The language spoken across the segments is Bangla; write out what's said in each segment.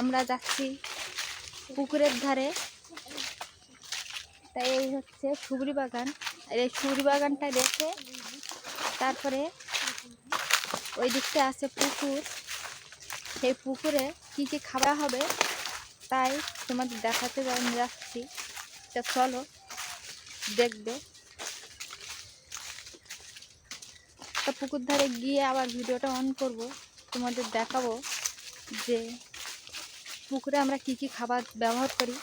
আমরা যাচ্ছি পুকুরের ধারে। তাই এই হচ্ছে সুগরি বাগান। আর এই সুগরি বাগানটা দেখে তারপরে ওই দিকটা আছে পুকুর। সেই পুকুরে কি কি খাওয়া হবে তাই তোমাদের দেখাতে যাচ্ছি। তা চলো, দেখবে। তা পুকুর ধারে গিয়ে আবার ভিডিওটা অন করব। তোমাদের দেখাবো যে পুকুরে আমরা কি কি খাবার ব্যবহার করি?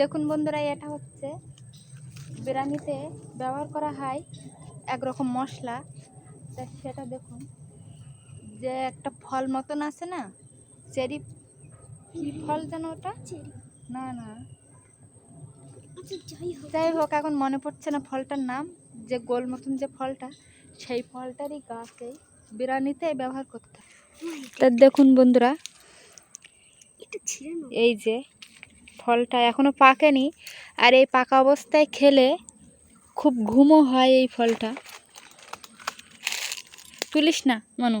দেখুন বন্ধুরা এটা হচ্ছে বিরিয়ানিতে ব্যবহার করা হয় একরকম মশলা। তা সেটা দেখুন যে একটা ফল মতন আছে না চেরি কি ফল যেন ওটা? না না। যাই হোক এখন মনে পড়ছে না ফলটার নাম। যে গোল মতন যে ফলটা সেই ফলটারই গাছে বিরিয়ানিতে ব্যবহার করতে হয়। তা দেখুন বন্ধুরা এই যে ফলটা এখনও পাকেনি আর এই পাকা অবস্থায় খেলে খুব ঘুমও হয় এই ফলটা। তুলিস না মানু।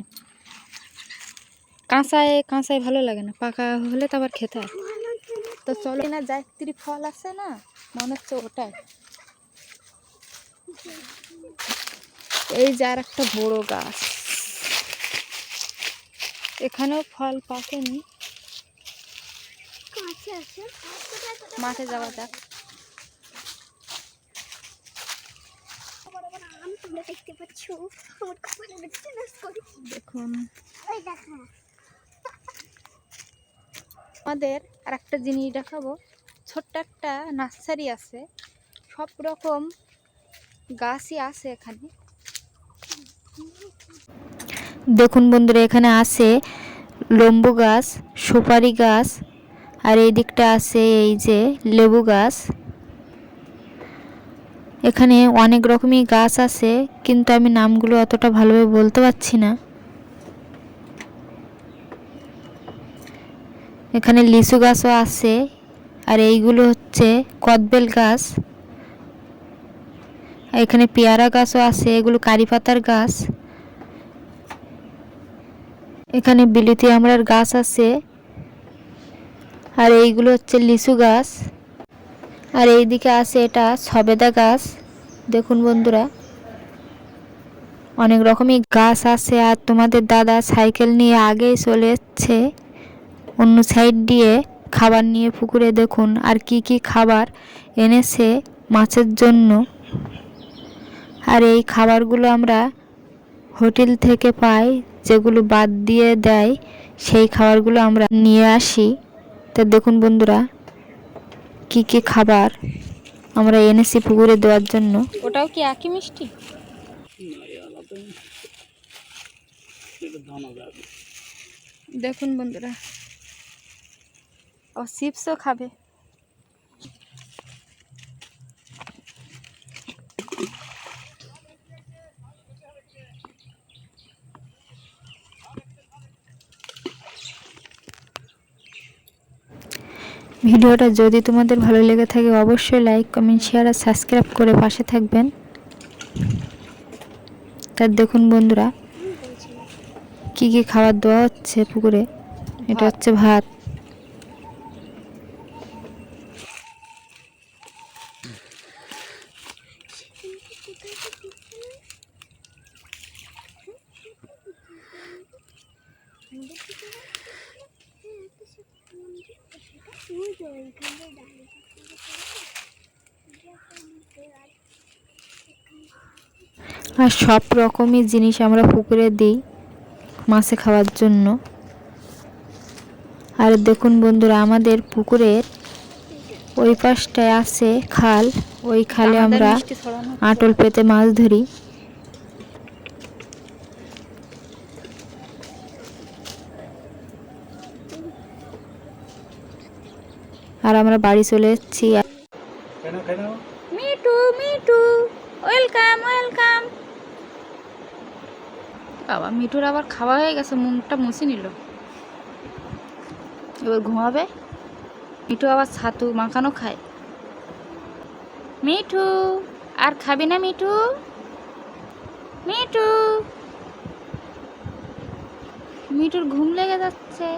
কাঁচায় কাঁচায় ভালো লাগে না পাকা হলে তো আবার খেতে হয়। তো চলো। না জায়ত্রী ফল আছে না মনে হচ্ছে ওটাই। এই যে আর একটা বড় গাছ। এখানেও ফল পাকেনি। মাঠে যাওয়া যাক। আমাদের আর একটা জিনিস দেখাবো। ছোট্ট একটা নার্সারি আছে। সব রকম গাছই আছে এখানে। দেখুন বন্ধুরা, এখানে আছে লম্বু গাছ, সুপারি গাছ, আর এই দিকটা আছে এই যে লেবু গাছ। এখানে অনেক রকমই গাছ আছে, কিন্তু আমি নামগুলো অতটা ভালোভাবে বলতে পারছি না। এখানে লিচু গাছও আছে, আর এইগুলো হচ্ছে কদবেল গাছ। এখানে পেয়ারা গাছও আছে, এগুলো কারি পাতার গাছ। এখানে বিলিতি আমড়ার গাছ আছে। আর এইগুলো হচ্ছে লিচু গাছ। আর এইদিকে আছে এটা সবেদা গাছ। দেখুন বন্ধুরা, অনেক রকমই গাছ আছে। আর তোমাদের দাদা সাইকেল নিয়ে আগেই চলে এসছে। অন্য সাইড দিয়ে খাবার নিয়ে পুকুরে দেখুন, আর কি কি খাবার এনেছে মাছের জন্য। আর এই খাবারগুলো আমরা হোটেল থেকে পাই, যেগুলো বাদ দিয়ে দেয়, সেই খাবারগুলো আমরা নিয়ে আসি। তা দেখুন বন্ধুরা, কি কি খাবার আমরা এনেছি পুকুরে দেওয়ার জন্য। ওটাও কি একই মিষ্টি? দেখুন বন্ধুরা, ও চিপসও খাবে। ভিডিওটা যদি তোমাদের ভালো লেগে থাকে, অবশ্যই লাইক কমেন্ট শেয়ার আর সাবস্ক্রাইব করে পাশে থাকবেন। তার দেখুন বন্ধুরা, কি কি খাবার দেওয়া হচ্ছে পুকুরে? এটা হচ্ছে ভাত। আর সব রকমই জিনিস আমরা পুকুরে দিই মাছে খাওয়ার জন্য। আর দেখুন বন্ধুরা আমাদের পুকুরের ওই পাশটায় আছে খাল। ওই খালে আমরা আটল পেতে মাছ ধরি। আর আমরা বাড়ি চলে এসেছি। মিটু মিটু ওয়েলকাম ওয়েলকাম বাবা মিঠুর আবার খাওয়া হয়ে গেছে মুখটা মুছে নিল। এবার ঘুমাবে? মিঠু আবার ছাতু মাখানো খায়। মিঠু আর খাবি না মিঠু? মিঠু। মিঠুর ঘুম লেগে যাচ্ছে।